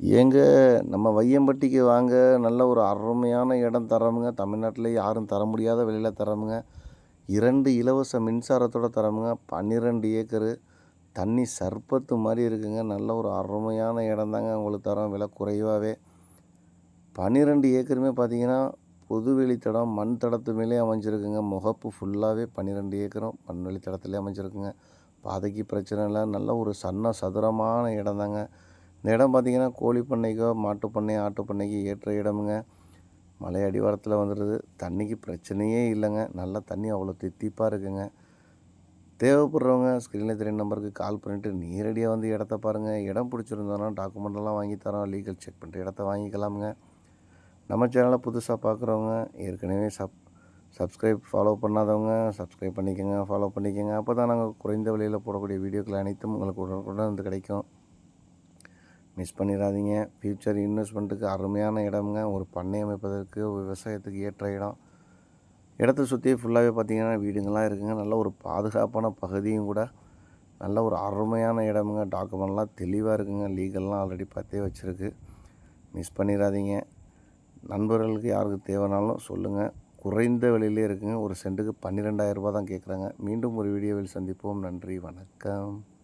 ஏங்க நம்ம வையம்பட்டிக்கு வாங்க நல்ல ஒரு அருமையான இடம் தரோமுங்க. தமிழ்நாட்டில் யாரும் தர முடியாத விலையில் தரமுங்க. இரண்டு இலவச மின்சாரத்தோட தரமுங்க. பன்னிரெண்டு ஏக்கரு தண்ணி சர்பத்து மாதிரி இருக்குங்க. நல்ல ஒரு அருமையான இடம் தாங்க உங்களுக்கு தரோம் விலை குறைவாகவே பன்னிரெண்டு ஏக்கருமே பார்த்தீங்கன்னா பொதுவெளி தடம் மண் தடத்து மேலே அமைஞ்சிருக்குங்க. முகப்பு ஃபுல்லாகவே பன்னிரெண்டு ஏக்கரும் மண்வெளி தடத்துலேயே அமைஞ்சிருக்குங்க. பாதைக்கு பிரச்சனை இல்லை. நல்ல ஒரு சன்ன சதுரமான இடம் தாங்க இந்த இடம் பார்த்திங்கன்னா கோழி பண்ணைக்கோ மாட்டுப் பண்ணை ஆட்டு பண்ணைக்கு ஏற்ற இடமுங்க. மலை அடிவாரத்தில் வந்துடுது தண்ணிக்கு பிரச்சனையே இல்லைங்க. நல்லா தண்ணி அவ்வளோ தித்திப்பாக இருக்குங்க. தேவைப்படுறவங்க ஸ்க்ரீனில் தெரிய நம்பருக்கு கால் பண்ணிவிட்டு நேரடியாக வந்து இடத்த பாருங்கள் இடம் பிடிச்சிருந்தோன்னா டாக்குமெண்ட்லாம் வாங்கி தரோம். லீகல் செக் பண்ணிட்டு இடத்த வாங்கிக்கலாமுங்க. நம்ம சேனலை புதுசாக பார்க்குறவங்க ஏற்கனவே சப் சப்ஸ்கிரைப் ஃபாலோ பண்ணாதவங்க சப்ஸ்கிரைப் பண்ணிக்கோங்க ஃபாலோ பண்ணிக்கோங்க. அப்போ தான் நாங்கள் குறைந்த விலையில் போடக்கூடிய வீடியோக்கள் அனைத்தும் உங்களுக்கு உடனுக்குடன் வந்து கிடைக்கும். மிஸ் பண்ணிடாதீங்க. ஃப்யூச்சர் இன்வெஸ்ட்மெண்ட்டுக்கு அருமையான இடமுங்க. ஒரு பண்ணை அமைப்பதற்கு விவசாயத்துக்கு ஏற்ற இடம். இடத்த சுற்றி ஃபுல்லாகவே பார்த்திங்கன்னா வீடுங்கள்லாம் இருக்குங்க. நல்ல ஒரு பாதுகாப்பான பகுதியும் கூட. நல்ல ஒரு அருமையான இடமுங்க. டாக்குமெண்ட்லாம் தெளிவாக இருக்குங்க. லீகல்லாம் ஆல்ரெடி பார்த்தே வச்சுருக்கு. மிஸ் பண்ணிடாதீங்க. நண்பர்களுக்கு யாருக்கு தேவைனாலும் சொல்லுங்கள் குறைந்த விலையிலே இருக்குங்க. ஒரு சென்ட்டுக்கு பன்னிரெண்டாயிரம் தான் கேட்குறாங்க. மீண்டும் ஒரு வீடியோவில் சந்திப்போம். நன்றி. வணக்கம்.